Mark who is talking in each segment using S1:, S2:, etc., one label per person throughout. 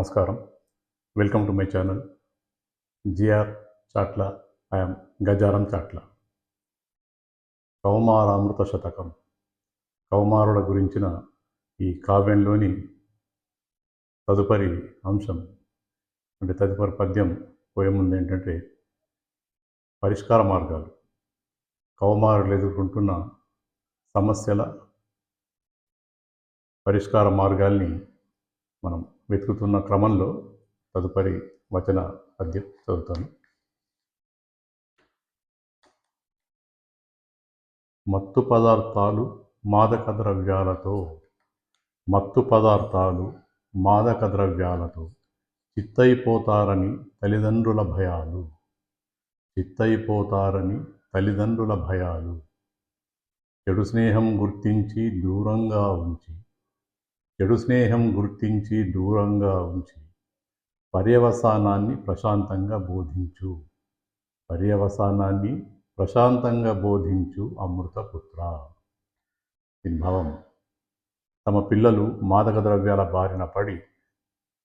S1: నమస్కారం. Welcome to my channel G R Chatla I'm Gajaram Chatla Kaumaramrutha Shatakam కౌమారుల గురించిన ఈ కావ్యంలోని తదుపరి అంశం అంటే తదుపరి పద్యం పోయేముంది ఏంటంటే పరిష్కార మార్గాలు. కౌమారులు ఎదుర్కొంటున్న సమస్యల పరిష్కార మార్గాల్ని మనం వెతుకుతున్న క్రమంలో తదుపరి వచన పద్యం చదువుతాను. మత్తు పదార్థాలు మాదక ద్రవ్యాలతో మత్తు పదార్థాలు మాదక ద్రవ్యాలతో చిత్తయిపోతారని తల్లిదండ్రుల భయాలు చిత్తయిపోతారని తల్లిదండ్రుల భయాలు. చెడు స్నేహం గుర్తించి దూరంగా ఉంచి చెడు స్నేహం గుర్తించి దూరంగా ఉంచి పర్యవసానాన్ని ప్రశాంతంగా బోధించు. పర్యవసానాన్ని ప్రశాంతంగా బోధించు అమృతపుత్ర భావం తమ పిల్లలు మాదక ద్రవ్యాల బారిన పడి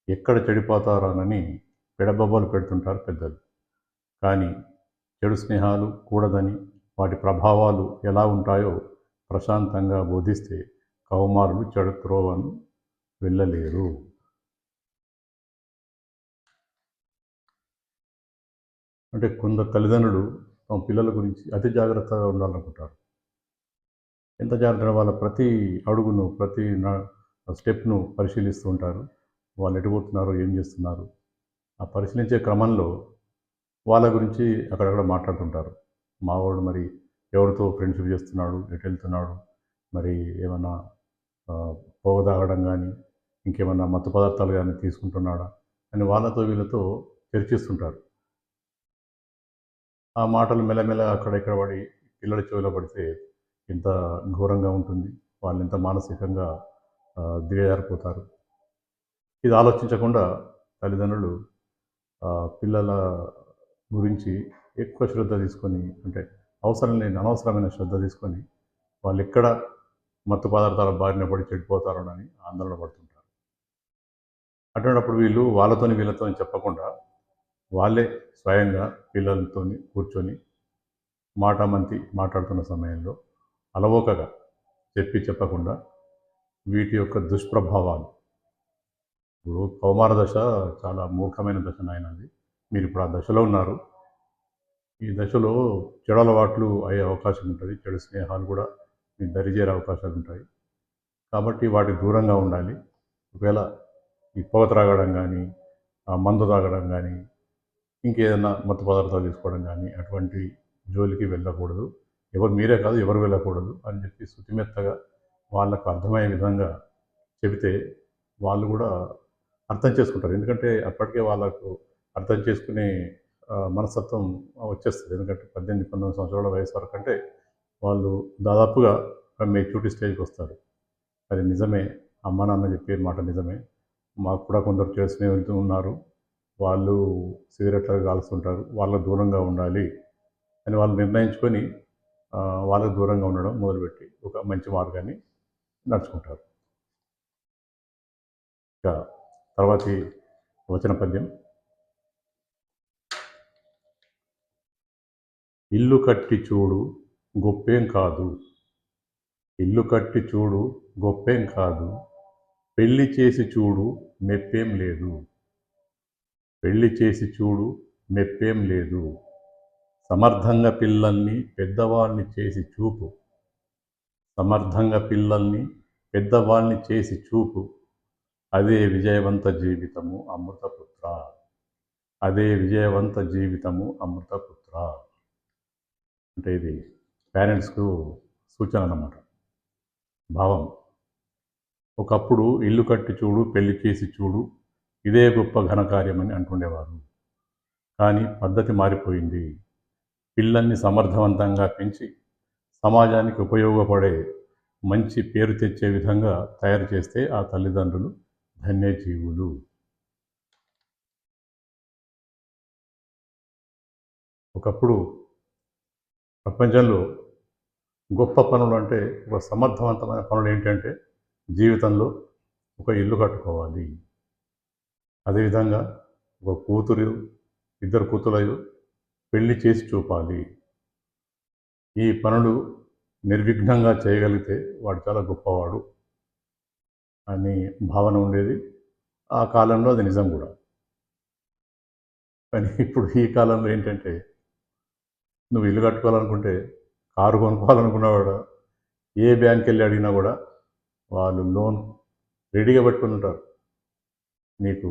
S1: ఎక్కడ చెడిపోతారోనని పిడబొబ్బలు పెడుతుంటారు పెద్దలు. కానీ చెడు స్నేహాలు కూడదని వాటి ప్రభావాలు ఎలా ఉంటాయో ప్రశాంతంగా బోధిస్తే కౌమారులు చెడు త్రోవను వెళ్ళలేరు. అంటే కొందరు తల్లిదండ్రులు తమ పిల్లల గురించి అతి జాగ్రత్తగా ఉండాలనుకుంటారు. ఎంత జాగ్రత్త వాళ్ళ ప్రతి అడుగును ప్రతి స్టెప్ను పరిశీలిస్తూ ఉంటారు. వాళ్ళు ఎటుపోతున్నారు ఏం చేస్తున్నారు? ఆ పరిశీలించే క్రమంలో వాళ్ళ గురించి అక్కడక్కడ మాట్లాడుతుంటారు. మావాడు మరి ఎవరితో ఫ్రెండ్షిప్ చేస్తున్నాడు ఎటు వెళ్తున్నాడు మరి ఏమైనా పొగ తాగడం కానీ ఇంకేమన్నా మత్తు పదార్థాలు కానీ తీసుకుంటున్నాడా అని వాళ్ళతో వీళ్ళతో చర్చిస్తుంటారు. ఆ మాటలు మెల్లమెల్ల అక్కడెక్కడ పడి పిల్లల చెవిలో పడితే ఇంత ఘోరంగా ఉంటుంది. వాళ్ళు ఇంత మానసికంగా దిగజారిపోతారు. ఇది ఆలోచించకుండా తల్లిదండ్రులు పిల్లల గురించి ఎక్కువ శ్రద్ధ తీసుకొని అంటే అవసరం లేని అనవసరమైన శ్రద్ధ తీసుకొని వాళ్ళు ఎక్కడ మత్తు పదార్థాల బారిన పడి చెడిపోతారోనని ఆందోళన పడుతుంటారు అటువంటిప్పుడు వీళ్ళు వాళ్ళతోని వీళ్ళతో చెప్పకుండా వాళ్ళే స్వయంగా పిల్లలతో కూర్చొని మాటామంతి మాట్లాడుతున్న సమయంలో అలవోకగా చెప్పి చెప్పకుండా వీటి యొక్క దుష్ప్రభావాలు. ఇప్పుడు కౌమార దశ చాలా మూర్ఖమైన దశ నాయనది. మీరు ఇప్పుడు ఆ దశలో ఉన్నారు. ఈ దశలో చెడు అలవాట్లు అయ్యే అవకాశం ఉంటుంది. చెడు స్నేహాలు కూడా మీకు దరిచేరే అవకాశాలు ఉంటాయి. కాబట్టి వాటికి దూరంగా ఉండాలి. ఒకవేళ ఈ పొగ త్రాగడం కానీ మందు తాగడం కానీ ఇంకేదైనా మత్తు పదార్థాలు తీసుకోవడం కానీ అటువంటి జోలికి వెళ్ళకూడదు. ఎవరు మీరే కాదు ఎవరు వెళ్ళకూడదు అని చెప్పి శుతిమెత్తగా వాళ్ళకు అర్థమయ్యే విధంగా చెబితే వాళ్ళు కూడా అర్థం చేసుకుంటారు. ఎందుకంటే అప్పటికే వాళ్ళకు అర్థం చేసుకునే మనస్తత్వం వచ్చేస్తుంది. ఎందుకంటే పద్దెనిమిది పంతొమ్మిది సంవత్సరాల వయసు వరకు అంటే వాళ్ళు దాదాపుగా మెచ్యూరిటీ స్టేజ్కి వస్తారు. అది నిజమే. అమ్మ నాన్న చెప్పే మాట నిజమే. మాకు కూడా కొందరు చేసిన వెళ్తూ ఉన్నారు. వాళ్ళు సిగరెట్లు కాలుస్తుంటారు. వాళ్ళకు దూరంగా ఉండాలి అని వాళ్ళు నిర్ణయించుకొని వాళ్ళకు దూరంగా ఉండడం మొదలుపెట్టి ఒక మంచి మార్గాన్ని నడుచుకుంటారు. ఇక తర్వాతి వచన పద్యం. ఇల్లు కట్టి చూడు గొప్పేం కాదు. ఇల్లు కట్టి చూడు గొప్పేం కాదు. పెళ్ళి చేసి చూడు మెప్పేం లేదు. పెళ్ళి చేసి చూడు మెప్పేం లేదు. సమర్థంగా పిల్లల్ని పెద్దవాళ్ళని చేసి చూపు. సమర్థంగా పిల్లల్ని పెద్దవాళ్ళని చేసి చూపు. అదే విజయవంత జీవితము అమృతపుత్ర. అదే విజయవంత జీవితము అమృతపుత్ర. అంటే ఇది పేరెంట్స్కు సూచన అన్నమాట. భావం. ఒకప్పుడు ఇల్లు కట్టి చూడు పెళ్ళి చేసి చూడు ఇదే గొప్ప ఘనకార్యమని అంటుండేవారు. కానీ పద్ధతి మారిపోయింది. పిల్లల్ని సమర్థవంతంగా పెంచి సమాజానికి ఉపయోగపడే మంచి పేరు తెచ్చే విధంగా తయారు చేస్తే ఆ తల్లిదండ్రులు ధన్యజీవులు. ఒకప్పుడు ప్రపంచంలో గొప్ప పనులు అంటే ఒక సమర్థవంతమైన పనులు ఏంటంటే జీవితంలో ఒక ఇల్లు కట్టుకోవాలి. అదేవిధంగా ఒక కూతురు ఇద్దరు కూతురు పెళ్ళి చేసి చూపాలి. ఈ పనులు నిర్విఘ్నంగా చేయగలిగితే వాడు చాలా గొప్పవాడు అని భావన ఉండేది. ఆ కాలంలో అది నిజం కూడా. కానీ ఇప్పుడు ఈ కాలంలో ఏంటంటే నువ్వు ఇల్లు కట్టుకోవాలనుకుంటే కారు కొనుక్కోవాలనుకున్నా కూడా ఏ బ్యాంక్ వెళ్ళి అడిగినా కూడా వాళ్ళు లోన్ రెడీగా పెట్టుకుని ఉంటారు. నీకు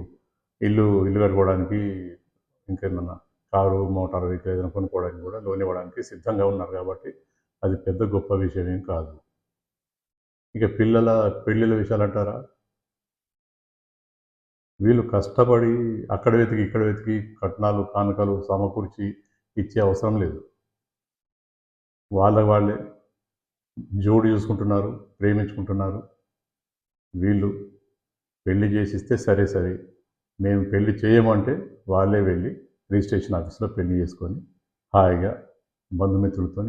S1: ఇల్లు ఇల్లు కట్టుకోవడానికి ఇంకేమన్నా కారు మోటార్ వెహికల్ ఏదైనా కొనుక్కోవడానికి కూడా లోన్ ఇవ్వడానికి సిద్ధంగా ఉన్నారు కాబట్టి అది పెద్ద గొప్ప విషయం ఏం కాదు. ఇక పిల్లల పెళ్ళిళ్ళ విషయాలు అంటారా? వీళ్ళు కష్టపడి అక్కడ వెతికి ఇక్కడ వెతికి కట్నాలు కానుకలు సమకూర్చి ఇచ్చే అవసరం లేదు. వాళ్ళ వాళ్ళే జోడు చూసుకుంటున్నారు ప్రేమించుకుంటున్నారు. వీళ్ళు పెళ్ళి చేసిస్తే సరే సరే మేము పెళ్ళి చేయమంటే వాళ్ళే వెళ్ళి రిజిస్ట్రేషన్ ఆఫీస్లో పెళ్ళి చేసుకొని హాయిగా బంధుమిత్రులతో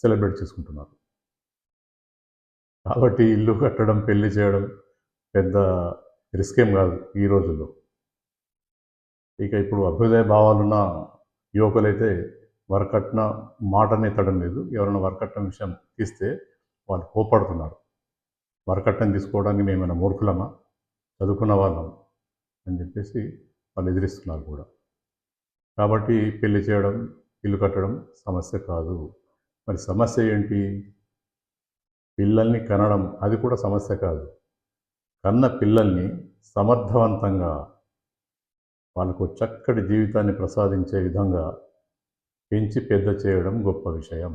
S1: సెలబ్రేట్ చేసుకుంటున్నారు. కాబట్టి ఇల్లు కట్టడం పెళ్ళి చేయడం పెద్ద రిస్క్ ఏం కాదు ఈ రోజుల్లో. ఇక ఇప్పుడు అభ్యుదయ భావాలున్న యువకులైతే వరకట్న మాటనే తడం లేదు. ఎవరైనా వరకట్నం విషయం తీస్తే వాళ్ళు కోపడుతున్నారు వరకట్నం తీసుకోవడానికి మేమైనా మూర్ఖులమా? చదువుకున్న వాళ్ళం అని చెప్పేసి వాళ్ళు ఎదిరిస్తున్నారు కూడా. కాబట్టి పెళ్ళి చేయడం ఇల్లు కట్టడం సమస్య కాదు. మరి సమస్య ఏంటి? పిల్లల్ని కనడం అది కూడా సమస్య కాదు. కన్న పిల్లల్ని సమర్థవంతంగా వాళ్ళకు చక్కటి జీవితాన్ని ప్రసాదించే విధంగా పెంచి పెద్ద చేయడం గొప్ప విషయం.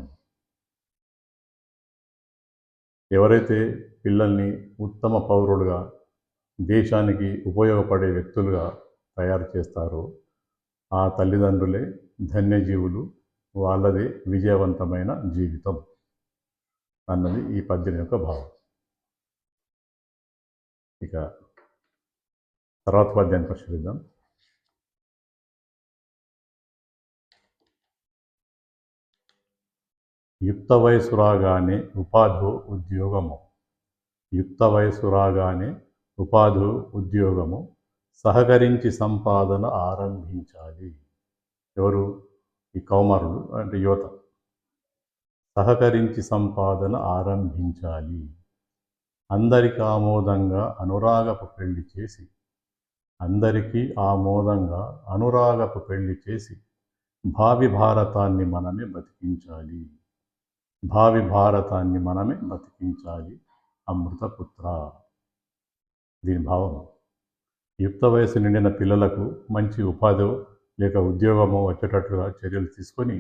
S1: ఎవరైతే పిల్లల్ని ఉత్తమ పౌరులుగా దేశానికి ఉపయోగపడే వ్యక్తులుగా తయారు చేస్తారో ఆ తల్లిదండ్రులే ధన్యజీవులు వాళ్ళది విజయవంతమైన జీవితం అన్నది ఈ పద్యం యొక్క భావం. ఇక తర్వాత పద్యాన్ని పరిశీలిద్దాం. యుక్త వయసు రాగానే ఉపాధు ఉద్యోగము. యుక్త వయసు రాగానే ఉపాధు ఉద్యోగము. సహకరించి సంపాదన ఆరంభించాలి. ఎవరు? ఈ కౌమారులు అంటే యువత. సహకరించి సంపాదన ఆరంభించాలి. అందరికి ఆమోదంగా అనురాగపు పెళ్ళి చేసి అందరికీ ఆమోదంగా అనురాగపు పెళ్ళి చేసి భావి భారతాన్ని మనమే బతికించాలి. భావి భారతాన్ని మనమే బతికించాలి. అమృతపుత్ర దీని భావం యుక్త వయసు నిండిన పిల్లలకు మంచి ఉపాధి లేక ఉద్యోగమో వచ్చేటట్లుగా చర్యలు తీసుకొని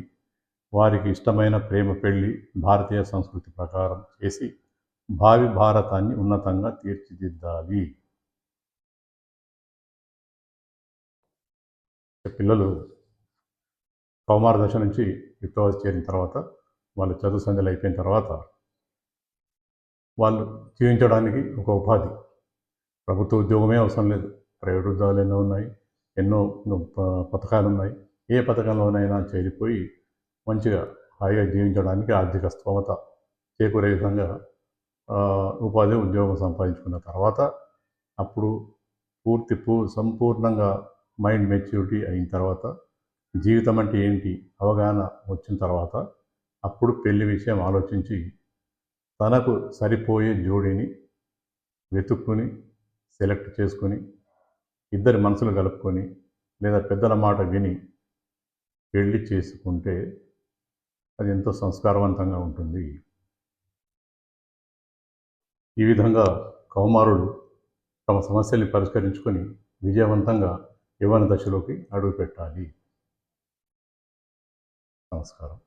S1: వారికి ఇష్టమైన ప్రేమ పెళ్ళి భారతీయ సంస్కృతి ప్రకారం చేసి భావి భారతాన్ని ఉన్నతంగా తీర్చిదిద్దాలి. పిల్లలు కౌమార దశ నుంచి యుక్త వయసు చేరిన తర్వాత వాళ్ళ చదువు సంధ్యలు అయిపోయిన తర్వాత వాళ్ళు జీవించడానికి ఒక ఉపాధి. ప్రభుత్వ ఉద్యోగమే అవసరం లేదు. ప్రైవేట్ ఉద్యోగాలు ఎన్నో ఉన్నాయి. ఎన్నో ప- పథకాలు ఉన్నాయి. ఏ పథకంలోనైనా చేరిపోయి మంచిగా హాయిగా జీవించడానికి ఆర్థిక స్తోమత చేకూరే విధంగా ఉపాధి ఉద్యోగం సంపాదించుకున్న తర్వాత అప్పుడు పూర్తి పూ సంపూర్ణంగా మైండ్ మెచ్యూరిటీ అయిన తర్వాత జీవితం అంటే ఏంటి? అవగాహన వచ్చిన తర్వాత అప్పుడు పెళ్ళి విషయం ఆలోచించి తనకు సరిపోయే జోడిని వెతుక్కుని సెలెక్ట్ చేసుకొని ఇద్దరి మనసులు కలుపుకొని లేదా పెద్దల మాట విని పెళ్ళి చేసుకుంటే అది ఎంతో సంస్కారవంతంగా ఉంటుంది. ఈ విధంగా కౌమారులు తమ సమస్యల్ని పరిష్కరించుకొని విజయవంతంగా యవ్వన దశలోకి అడుగుపెట్టాలి. నమస్కారం.